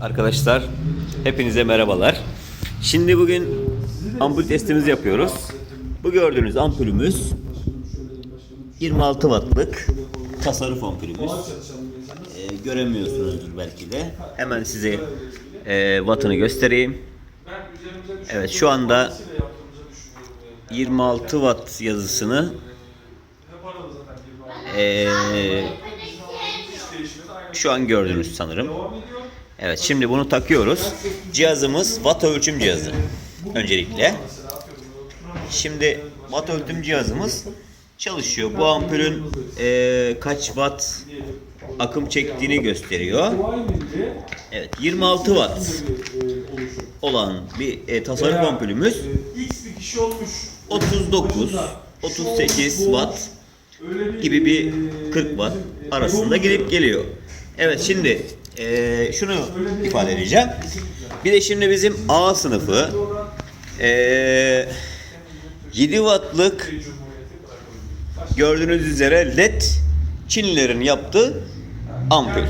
Arkadaşlar hepinize merhabalar. Şimdi bugün ampul testimizi yapıyoruz. Bu gördüğünüz ampulümüz 26 wattlık tasarruf ampulümüz. Ee, göremiyorsunuzdur belki de. Hemen size e, wattını göstereyim. Evet şu anda 26 watt yazısını e, şu an gördünüz sanırım. Evet şimdi bunu takıyoruz. Cihazımız watt ölçüm cihazı. Öncelikle. Şimdi watt ölçüm cihazımız çalışıyor. Bu ampulün eee, kaç watt akım çektiğini gösteriyor. Evet 26 watt olan bir e, tasarruf ampulümüz X bir kişi olmuş. 39 38 watt gibi bir 40 watt arasında gidip geliyor. Evet şimdi eee, şunu ifade edeceğim. Bir de şimdi bizim A sınıfı eee 7 wattlık gördüğünüz üzere LED Çinlilerin yaptığı ampul.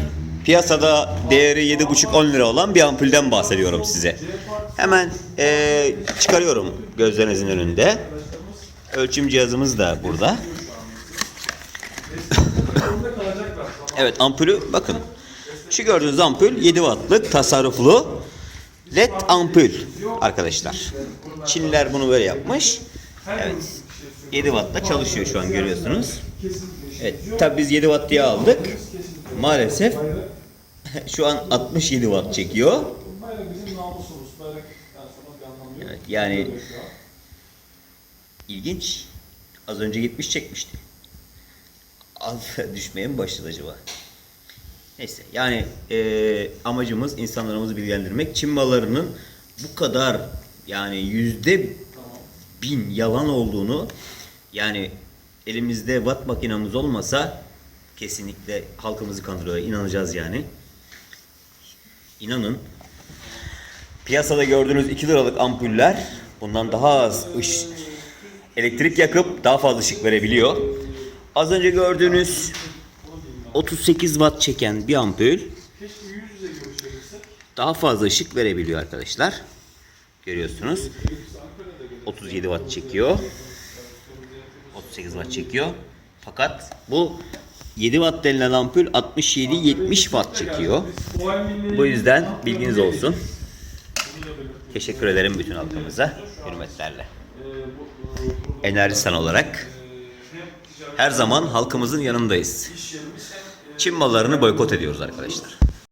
Piyasada değeri 7,5-10 lira olan bir ampulden bahsediyorum size. Hemen eee, çıkarıyorum gözlerinizin önünde. Ölçüm cihazımız da burada. evet ampulü bakın. Şu gördüğünüz ampul 7 wattlık tasarruflu LED ampul arkadaşlar. Çinliler bunu böyle yapmış. Evet. 7 wattla çalışıyor şu an görüyorsunuz. Evet tabi biz 7 watt diye aldık. Maalesef şu an 67 watt çekiyor. Evet, yani ilginç. Az önce 70 çekmişti. Az düşmeye mi başladı acaba? Neyse yani eee, amacımız insanlarımızı bilgilendirmek. Çin mallarının bu kadar yani yüzde bin yalan olduğunu yani elimizde watt makinamız olmasa kesinlikle halkımızı kandırıyor. inanacağız yani. İnanın Piyasada gördüğünüz 2 liralık ampuller bundan daha az ış elektrik yakıp daha fazla ışık verebiliyor. Az önce gördüğünüz 38 watt çeken bir ampul daha fazla ışık verebiliyor arkadaşlar. Görüyorsunuz. 37 watt çekiyor. 38 watt çekiyor. Fakat bu 7 watt denilen ampul 67-70 watt çekiyor. Bu yüzden bilginiz olsun. Teşekkür ederim bütün halkımıza. Hürmetlerle. Enerjisan olarak her zaman halkımızın yanındayız. Çin mallarını boykot ediyoruz arkadaşlar.